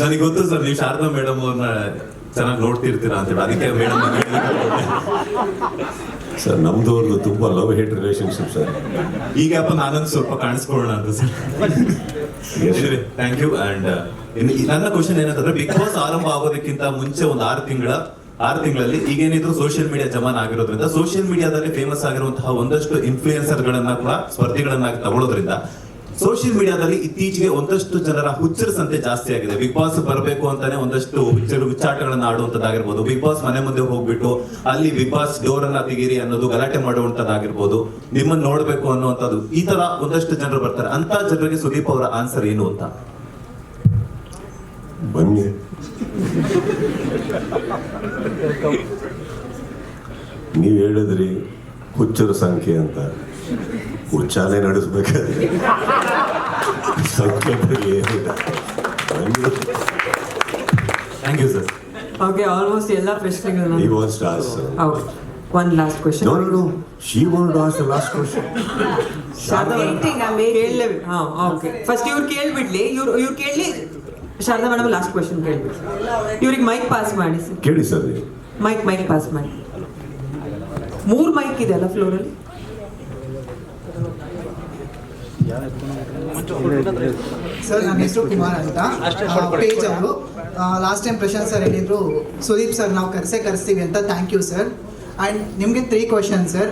ನನಗೆ ಗೊತ್ತು ಸರ್ ನೀವು ಶಾರದಾ ಮೇಡಮ್ ಅವ್ರನ್ನ ಚೆನ್ನಾಗಿ ನೋಡ್ತಿರ್ತೀರಾ ಅಂತ ಹೇಳಿ. ಅದಕ್ಕೆ ಮೇಡಮ್ ಸರ್ ನಮ್ದು ಅವ್ರದ್ದು ತುಂಬಾ ಲವ್ ಹೇಟ್ ರಿಲೇಶನ್ಶಿಪ್ ಸರ್. ಈಗ ಅಪ್ಪ ನಾನೊಂದು ಸ್ವಲ್ಪ ಕಾಣಿಸ್ಕೊಳ್ಳೋಣ ಅಂತ ಸರ್. ಥ್ಯಾಂಕ್ ಯು ಅಂಡ್ ನನ್ನ ಕ್ವಶನ್ ಏನಂತಂದ್ರೆ ಬಿಗ್ ಬಾಸ್ ಆರಂಭ ಆಗೋದಕ್ಕಿಂತ ಮುಂಚೆ ಒಂದು ಆರು ತಿಂಗಳ ಆರು ತಿಂಗಳಲ್ಲಿ ಈಗೇನಿದ್ರು ಸೋಷಿಯಲ್ ಮೀಡಿಯಾ ಜಮಾನ್ ಆಗಿರೋದ್ರಿಂದ ಸೋಷಿಯಲ್ ಮೀಡಿಯಾದಲ್ಲಿ ಫೇಮಸ್ ಆಗಿರುವಂತಹ ಒಂದಷ್ಟು ಇನ್ಫ್ಲೂಯೆನ್ಸರ್ ಗಳನ್ನ ಕೂಡ ಸ್ಪರ್ಧಿಗಳನ್ನಾಗಿ ತಗೊಳ್ಳೋದ್ರಿಂದ ಸೋಷಿಯಲ್ ಮೀಡಿಯಾದಲ್ಲಿ ಇತ್ತೀಚೆಗೆ ಒಂದಷ್ಟು ಜನರ ಹುಚ್ಚರ ಸಂತೆ ಜಾಸ್ತಿ ಆಗಿದೆ. ಬಿಗ್ ಬಾಸ್ ಬರಬೇಕು ಅಂತಾನೆ ಒಂದಷ್ಟು ಹುಚ್ಚರು ಹುಚ್ಚಾಟಗಳನ್ನ ಆಡುವಂತದ್ದಾಗಿರ್ಬೋದು ಬಿಗ್ ಬಾಸ್ ಮನೆ ಮುಂದೆ ಹೋಗ್ಬಿಟ್ಟು ಅಲ್ಲಿ ಬಿಗ್ ಬಾಸ್ ಡೋರ್ ಅನ್ನ ತೆಗೀರಿ ಅನ್ನೋದು ಗಲಾಟೆ ಮಾಡುವಂತದ್ದಾಗಿರ್ಬೋದು ನಿಮ್ಮನ್ನ ನೋಡ್ಬೇಕು ಅನ್ನುವಂಥದ್ದು. ಈ ತರ ಒಂದಷ್ಟು ಜನರು ಬರ್ತಾರೆ. ಅಂತ ಜನರಿಗೆ ಸುದೀಪ್ ಅವರ ಆನ್ಸರ್ ಏನು ಅಂತ? ಬನ್ನಿ. ನೀವು ಹೇಳಿದ್ರಿ ಹುಚ್ಚರ ಸಂಖ್ಯೆ ಅಂತ. ಹುಚ್ಚಾಲೆ ನಡೆಸ್ಬೇಕಾದ್ರೆ ಬಗ್ಗೆ ಏನಿಲ್ಲ. Thank you sir okay almost ಎಲ್ಲ ಪ್ರಶ್ನೆಗಳನ್ನ He wants to ask, sir. ಹೌದು. One last question No, no, no. She to ask the last question. ಕೇಳಲೇ ಹಾ ಓಕೆ ಫಸ್ಟ್ ಇವ್ರು ಕೇಳ್ಬಿಡ್ಲಿ. ಇವ್ರು ಇವ್ರು ಕೇಳಲಿ. ಶಾರದಾ ಮೇಡಮ್ ಲಾಸ್ಟ್ ಕ್ವೆಶನ್ ಕೇಳ್ಬಿಡಿ. ಇವ್ರಿಗೆ ಮೈಕ್ ಪಾಸ್ ಮಾಡಿ ಕೇಳಿ ಸರ್ ನೀವು ಮೈಕ್ ಮೈಕ್ ಪಾಸ್ ಮಾಡಿ. ಮೂರು ಮೈಕ್ ಇದೆ ಅಲ್ಲ ಫ್ಲೋರಲ್ಲಿ ಸರ್ ನನ್ನ ಹೆಸರು ಕುಮಾರ್ ಅಂತ. ಪೇಜ್ ಅವರು. ಲಾಸ್ಟ್ ಟೈಮ್ ಪ್ರಶಾಂತ್ ಸರ್ ಹೇಳಿದ್ರು ಸುದೀಪ್ ಸರ್ ನಾವು ಕರೆಸೇ ಕರೆಸ್ತೀವಿ ಅಂತ. ಥ್ಯಾಂಕ್ ಯು ಸರ್ ಆ್ಯಂಡ್ ನಿಮಗೆ ತ್ರೀ ಕ್ವಶನ್ ಸರ್